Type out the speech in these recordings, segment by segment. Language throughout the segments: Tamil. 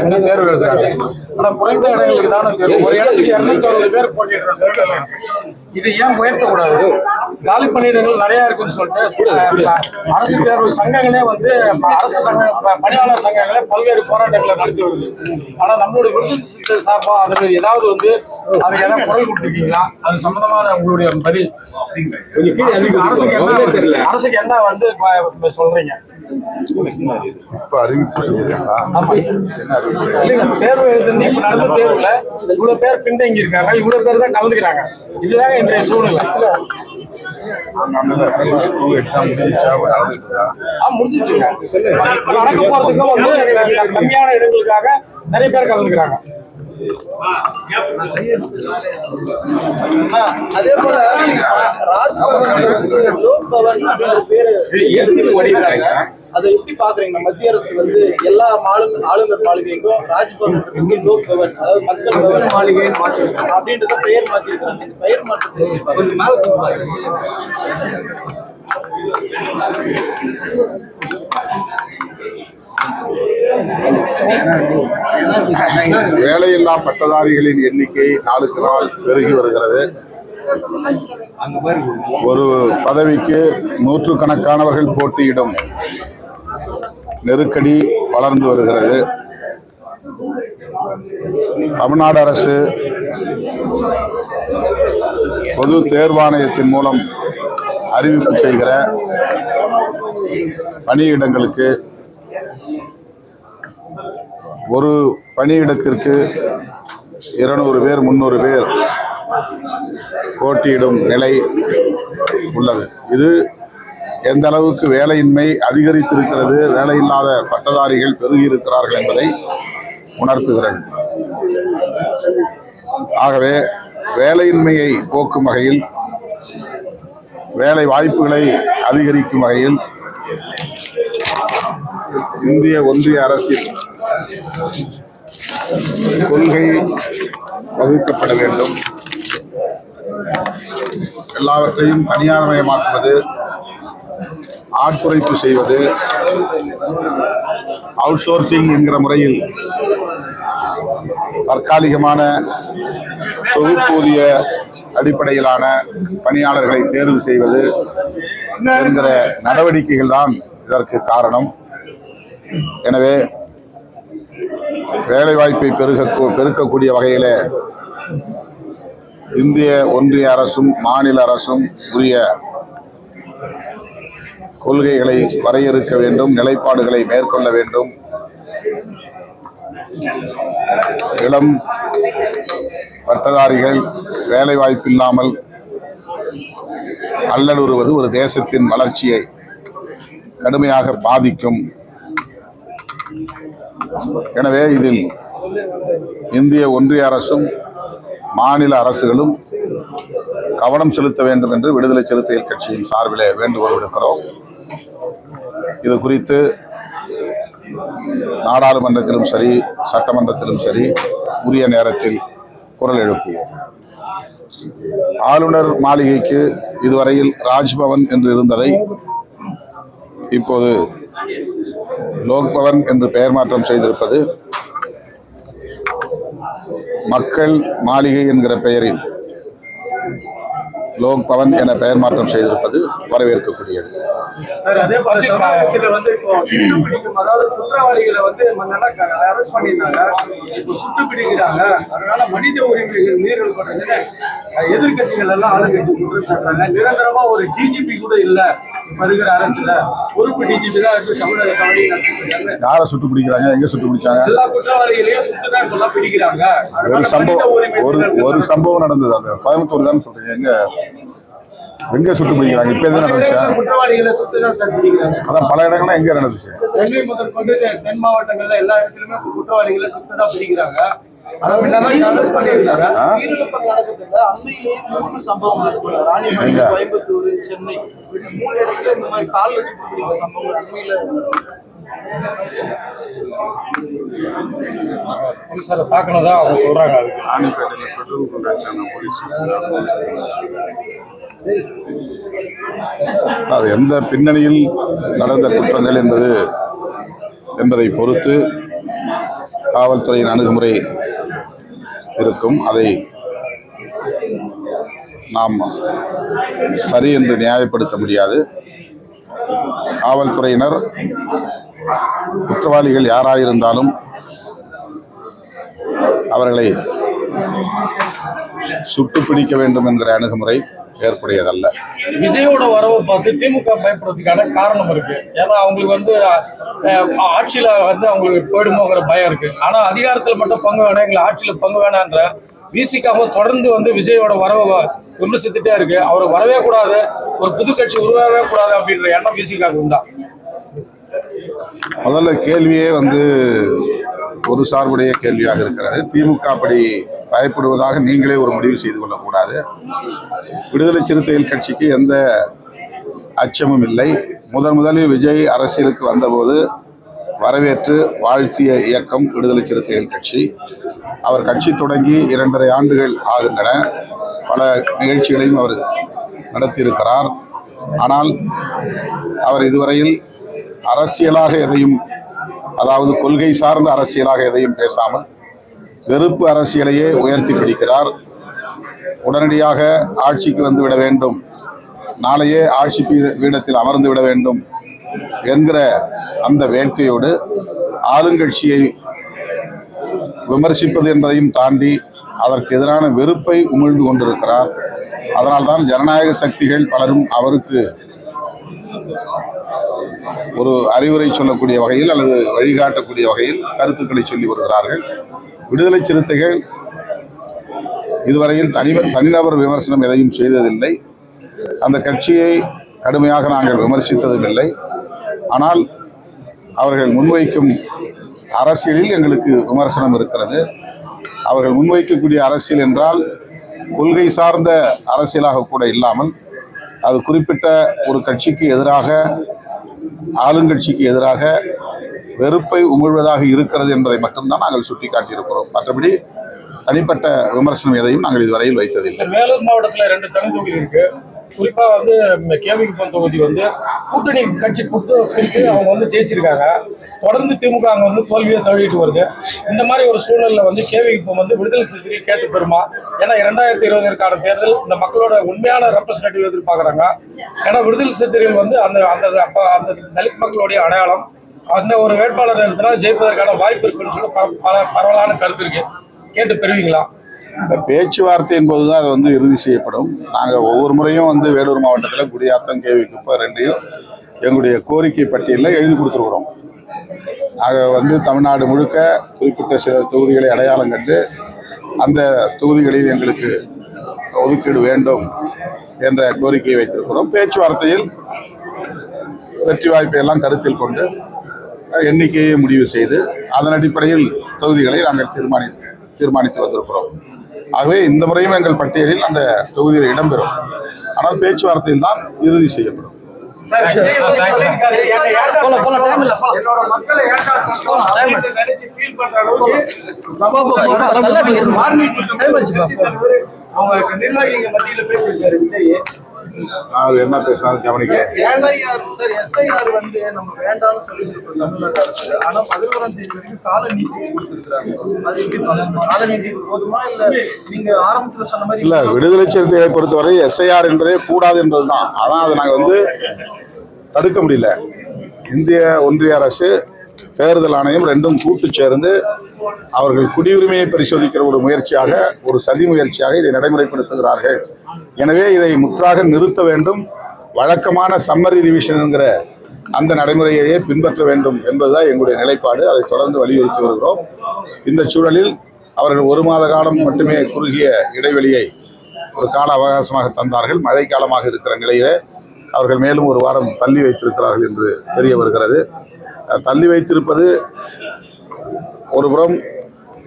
என்ன தேர்வு எழுதுறாங்க? ஆனா குறைந்த இடங்களுக்கு தானே தேர்வு? ஒரு இடத்துக்கு இருநூத்தி அறுபது பேர் போட்டிடுற சூழ்நிலை இது ஏன் உயர்த்தக்கூடாது? காலி பணியிடங்கள் நிறைய இருக்குன்னு சொல்லிட்டு அரசு தேர்வு சங்கங்களே வந்து அரசு சங்க பணியாளர் சங்கங்களே பல்வேறு போராட்டங்களை நடத்தி வருது. ஆனா நம்மளுடைய விருது சார்பா அதுக்கு ஏதாவது வந்து அதுக்கு ஏதாவது குரல் கொடுத்துருக்கீங்களா? அது சம்பந்தமான உங்களுடைய பதில். அரசுக்கு என்ன அரசுக்கு என்ன வந்து சொல்றீங்க? இப்ப அறிவிப்பு சொல்லிருக்காங்களா ஆமா என்ன அறிவிப்பு இல்லைங்க தேர்வு எழுதுன்னு இப்ப நடந்த தேர்வுல இவ்வளவு பேர் பின்தங்கி இருக்காங்க இவ்வளவு பேர் தான் கலந்துக்கிறாங்க இதுதாங்க இன்றைய சூழ்நிலை முடிஞ்சிச்சுங்க நடக்க போறதுக்கும் வந்து கம்மியான இடங்களுக்காக நிறைய பேர் கலந்துக்கிறாங்க ஆ, அதே போல ராஜ்பவன் வந்து லோக் பவன் அப்படின்ற பேரு. அதை எப்படி பாக்குறீங்க மத்திய அரசு வந்து எல்லா ஆளுநர் ஆளுநர் மாளிகைக்கும் ராஜ்பவன் இருக்கு, லோக் பவன் அதாவது மக்கள் பவன் மாளிகை அப்படின்றத பெயர் மாத்தி இருக்காங்க இந்த பெயர் மாற்றத்தை? வேலையில்லா பட்டதாரிகளின் எண்ணிக்கை நாளுக்கு நாள் பெருகி வருகிறது. ஒரு பதவிக்கு நூற்றுக்கணக்கானவர்கள் போட்டியிடும். நெருக்கடி வளர்ந்து வருகிறது. தமிழ்நாடு அரசு பொது தேர்வாணையத்தின் மூலம் அறிவிப்பு செய்கிற பணியிடங்களுக்கு ஒரு பணியிடத்திற்கு இருநூறு பேர் முந்நூறு பேர் போட்டியிடும் நிலை உள்ளது. இது எந்த அளவுக்கு வேலையின்மை அதிகரித்திருக்கிறது வேலையில்லாத பட்டதாரிகள் பெருகியிருக்கிறார்கள் என்பதை உணர்த்துகிறது. ஆகவே வேலையின்மையை போக்கும் வகையில் வேலை வாய்ப்புகளை அதிகரிக்கும் வகையில் இந்திய ஒன்றிய அரசின் கொள்கை வகுக்கப்பட வேண்டும். எல்லாவற்றையும் தனியார்மயமாக்குவது ஆட்குறைப்பு செய்வது அவுட் சோர்சிங் என்கிற முறையில் தற்காலிகமான தொகுப்பூதிய அடிப்படையிலான பணியாளர்களை தேர்வு செய்வது என்கிற நடவடிக்கைகள் தான் இதற்கு காரணம். எனவே வேலைவாய்ப்பை பெருக பெருக்கக்கூடிய வகையில் இந்திய ஒன்றிய அரசும் மாநில அரசும் உரிய கொள்கைகளை வரையறுக்க வேண்டும் நிலைப்பாடுகளை மேற்கொள்ள வேண்டும். இளம் பட்டதாரிகள் வேலைவாய்ப்பில்லாமல் அல்லலுறுவது ஒரு தேசத்தின் வளர்ச்சியை கடுமையாக பாதிக்கும். எனவே இதில் இந்திய ஒன்றிய அரசும் மாநில அரசுகளும் கவனம் செலுத்த வேண்டும் என்று விடுதலை சிறுத்தைகள் கட்சியின் சார்பிலே வேண்டுகோள் விடுக்கிறோம். இது குறித்து நாடாளுமன்றத்திலும் சரி சட்டமன்றத்திலும் சரி உரிய நேரத்தில் குரல் எழுப்புவோம். ஆளுநர் மாளிகைக்கு இதுவரையில் ராஜ்பவன் என்று இருந்ததை இப்போது லோக்பவன் என்று பெயர் மாற்றம் செய்திருப்பது மக்கள் மாளிகை என்கிற பெயரில் லோக்பவன் என பெயர் மாற்றம் செய்திருப்பது வரவேற்கக்கூடியது. சார் அதே போல தமிழகத்துல வந்து இப்போ சுட்டு பிடிக்கும் அதாவது குற்றவாளிகளை வந்து முன்னெல்லாம் அரெஸ்ட் பண்ணியிருந்தாங்க. இப்போ சுட்டு பிடிக்கிறாங்க அதனால மனித உரிமைகள் மீறல் எதிர்கட்சிகள் எல்லாம் ஆளுங்கட்சி குற்றம் சாட்டுறாங்க. நிரந்தரமா ஒரு டிஜிபி கூட இல்ல. இப்ப இருக்கிற அரசுல பொறுப்பு டிஜிபி தான் இருக்கு. தமிழக நடத்திட்டு யாரை சுட்டு பிடிக்கிறாங்க எங்க சுட்டு பிடிச்சாங்க எல்லா குற்றவாளிகளையும் சுட்டு தான் இப்பெல்லாம் பிடிக்கிறாங்க. ஒரு சம்பவம் ஒரு ஒரு சம்பவம் நடந்தது. அந்த கோயம்புத்தூர் தான் சொல்றீங்க? எங்க? எங்க சுட்டு பிடிக்கிறாங்க? இப்ப எது நடந்துச்சா? சுட்டு தான் பிடிக்கிறாங்க. அதான் பல இடங்கள்ல எங்க நடந்துச்சு? சென்னை முதல் கொண்டு தென் மாவட்டங்கள்ல எல்லா இடத்துலயுமே குற்றவாளிகளை பிடிக்கிறாங்க. இருக்கு ராணிமணி எங்க? கோயம்புத்தூர் சென்னை. மூணு இடத்துல இந்த மாதிரி காலில் சுட்டு பிடிக்கிற சம்பவம் அண்மையில போலீஸாரை தாக்குனதா அவங்க சொல்றாங்க அதுக்கு. ராணிப்பேட்டையில் பெட்ரோல் கொண்டு வச்சாங்க போலீஸ் அது எந்த பின்னணியில் நடந்த குற்றங்கள் என்பது என்பதை பொறுத்து காவல்துறையின் அணுகுமுறை இருக்கும். அதை நாம் சரி என்று நியாயப்படுத்த முடியாது. காவல்துறையினர் குற்றவாளிகள் யாராயிருந்தாலும் அவர்களை சுட்டு பிடிக்க வேண்டும் என்கிற அணுகுமுறை ஏற்புடையதல்ல. விஜயோட வரவை பார்த்து திமுக பயப்படுறதுக்கான காரணம் இருக்கு. ஏன்னா அவங்களுக்கு வந்து ஆட்சியில வந்து அவங்களுக்கு போயிடுமோங்கிற பயம் இருக்கு. ஆனா அதிகாரத்துல மட்டும் பங்கு வேணாம் எங்களை ஆட்சியில பங்கு வேணான்ற விசிக்காக தொடர்ந்து வந்து விஜயோட வரவை விமர்சித்துட்டே இருக்கு. அவர் வரவே கூடாது ஒரு புது கட்சி உருவாகவே கூடாது அப்படின்ற எண்ணம் விசிக்காக உண்டா? முதல்ல கேள்வியே வந்து ஒரு சார்புடைய கேள்வியாக இருக்கிறது. திமுக அப்படி பயப்படுவதாக நீங்களே ஒரு முடிவு செய்து கொள்ளக்கூடாது. விடுதலை சிறுத்தைகள் கட்சிக்கு எந்த அச்சமும் இல்லை. முதன் முதலில் விஜய் அரசியலுக்கு வந்தபோது வரவேற்று வாழ்த்திய இயக்கம் விடுதலை சிறுத்தைகள் கட்சி. அவர் கட்சி தொடங்கி இரண்டரை ஆண்டுகள் ஆகின்றன. பல நிகழ்ச்சிகளையும் அவர் நடத்தியிருக்கிறார். ஆனால் அவர் இதுவரையில் அரசியலாக எதையும் அதாவது கொள்கை சார்ந்த அரசியலாக எதையும் பேசாமல் வெறுப்பு அரசியலையே உயர்த்தி பிடிக்கிறார். உடனடியாக ஆட்சிக்கு வந்து விட வேண்டும். நாளையே ஆட்சி பீடத்தில் அமர்ந்து விட வேண்டும் என்கிற அந்த வேட்கையோடு ஆளுங்கட்சியை விமர்சிப்பது என்பதையும் தாண்டி அதற்கு எதிரான வெறுப்பை உமிழ்ந்து கொண்டிருக்கிறார். அதனால்தான் ஜனநாயக சக்திகள் பலரும் அவருக்கு ஒரு அறிவுரை சொல்லக்கூடிய வகையில் அல்லது வழிகாட்டக்கூடிய வகையில் கருத்துக்களை சொல்லி வருகிறார்கள். விடுதலை சிறுத்தைகள் இதுவரையில் தனி தனிநபர் விமர்சனம் எதையும் செய்ததில்லை. அந்த கட்சியை கடுமையாக நாங்கள் விமர்சித்ததும் இல்லை ஆனால் அவர்கள் முன்வைக்கும் அரசியலில் எங்களுக்கு விமர்சனம் இருக்கிறது. அவர்கள் முன்வைக்கக்கூடிய அரசியல் என்றால் கொள்கை சார்ந்த அரசியலாக கூட இல்லாமல் அது குறிப்பிட்ட ஒரு கட்சிக்கு எதிராக ஆளுங்கட்சிக்கு எதிராக வெறுப்பை உமிழ்வதாக இருக்கிறது என்பதை மட்டும்தான் நாங்கள் சுட்டிக்காட்டியிருக்கிறோம். மற்றபடி தனிப்பட்ட விமர்சனம் எதையும் நாங்கள் இதுவரையில் வைத்ததில்லை. வேலூர் மாவட்டத்தில் ரெண்டு தனி தொகுதி இருக்கு. குறிப்பா வந்து கேவிகுப்பம் தொகுதி வந்து கூட்டணி கட்சி கூட்டு அவங்க வந்து ஜெயிச்சிருக்காங்க. தொடர்ந்து திமுக அங்க வந்து தோல்வியை தழுவிட்டு வருது. இந்த மாதிரி ஒரு சூழல்ல வந்து கேவிகுப்பம் வந்து விடுதலை சிறுத்தைகள் கேட்டு பெறுமா? ஏன்னா இரண்டாயிரத்தி இருபதற்கான தேர்தல் இந்த மக்களோட உண்மையான ரெப்ரஸன்டேட்டிவ் எதிர்பார்க்குறாங்க. ஏன்னா விடுதலை சிறுத்தைகள் வந்து அந்த அந்த அப்ப அந்த தலித் மக்களுடைய அடையாளம் அந்த ஒரு வேட்பாளர் ஜெயிப்பதற்கான வாய்ப்பு இருக்குன்னு சொல்லி பல பரவலான கருத்து இருக்கு. கேட்டு பெறுவீங்களா? இந்த பேச்சுவார்த்தையின் போது தான் அது வந்து இறுதி செய்யப்படும். நாங்கள் ஒவ்வொரு முறையும் வந்து வேலூர் மாவட்டத்தில் குடியாத்தம் கேவி குப்பை ரெண்டையும் எங்களுடைய கோரிக்கை பட்டியலில் எழுதி கொடுத்துருக்குறோம். நாங்கள் வந்து தமிழ்நாடு முழுக்க குறிப்பிட்ட சில தொகுதிகளை அடையாளம் கண்டு அந்த தொகுதிகளில் எங்களுக்கு ஒதுக்கீடு வேண்டும் என்ற கோரிக்கையை வைத்திருக்கிறோம். பேச்சுவார்த்தையில் வெற்றி வாய்ப்பை எல்லாம் கருத்தில் கொண்டு எண்ணிக்கையை முடிவு செய்து அதன் அடிப்படையில் தொகுதிகளை நாங்கள் தீர்மானி தீர்மானித்து வந்திருக்கிறோம். ஆகவே இந்த முறையும் எங்கள் பட்டியலில் அந்த தொகுதியில் இடம்பெறும். ஆனால் பேச்சுவார்த்தையில் தான் இறுதி செய்யப்படும். அவங்க நிர்வாகிகள் மத்தியில பேசியிருக்காரு விஜய் அது என்ன பேசினாலும் கவனிக்க SIR வந்து நம்ம வேண்டாம்னு சொல்லிட்டு இருக்கோம் தமிழ்நாடு அரசு. ஆனா பதினோராம் தேதி வரைக்கும் கால நீட்டிப்பு கொடுத்திருக்காங்க. அது எப்படி பண்ணணும்? கால நீட்டிப்பு போதுமா இல்ல நீங்க ஆரம்பத்துல சொன்ன மாதிரி இல்ல விடுதலை சிறுத்தைகளை பொறுத்தவரை எஸ்ஐஆர் என்பதே கூடாது என்பதுதான் ஆனால் அதை நாங்கள் வந்து தடுக்க முடியல இந்திய ஒன்றிய அரசு தேர்தல் ஆணையம் ரெண்டும் கூட்டு சேர்ந்து அவர்கள் குடியுரிமையை பரிசோதிக்கிற ஒரு முயற்சியாக ஒரு சதி முயற்சியாக இதை நடைமுறைப்படுத்துகிறார்கள் எனவே இதை முற்றாக நிறுத்த வேண்டும். வழக்கமான சம்மரி ரிவிஷன் என்கிற அந்த நடைமுறையையே பின்பற்ற வேண்டும் என்பதுதான் எங்களுடைய நிலைப்பாடு. அதை தொடர்ந்து வலியுறுத்தி வருகிறோம். இந்த சூழலில் அவர்கள் ஒரு மாத காலம் மட்டுமே குறுகிய இடைவெளியை ஒரு கால அவகாசமாக தந்தார்கள். மழை காலமாக இருக்கிற நிலையிலே அவர்கள் மேலும் ஒரு வாரம் தள்ளி வைத்திருக்கிறார்கள் என்று தெரிய வருகிறது. தள்ளி வைத்திருப்பது ஒருபுறம்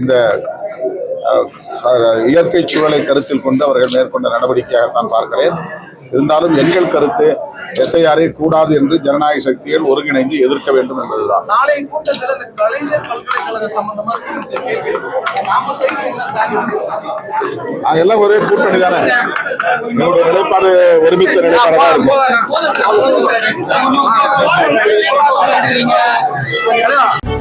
இந்த இயற்கை சூழலை கருத்தில் கொண்டு அவர்கள் மேற்கொண்ட நடவடிக்கையாகத்தான் பார்க்கிறேன் இருந்தாலும் எங்கள் கருத்து எஸ்ஐஆரே கூடாது என்று ஜனநாயக சக்திகள் ஒருங்கிணைந்து எதிர்க்க வேண்டும் என்பதுதான் நாங்கள் எல்லாம் ஒரே கூட்டணி தானே எங்களுடைய நிலைப்பாடு ஒருமித்த நிலைப்பாடாக இருக்கும் போதும்.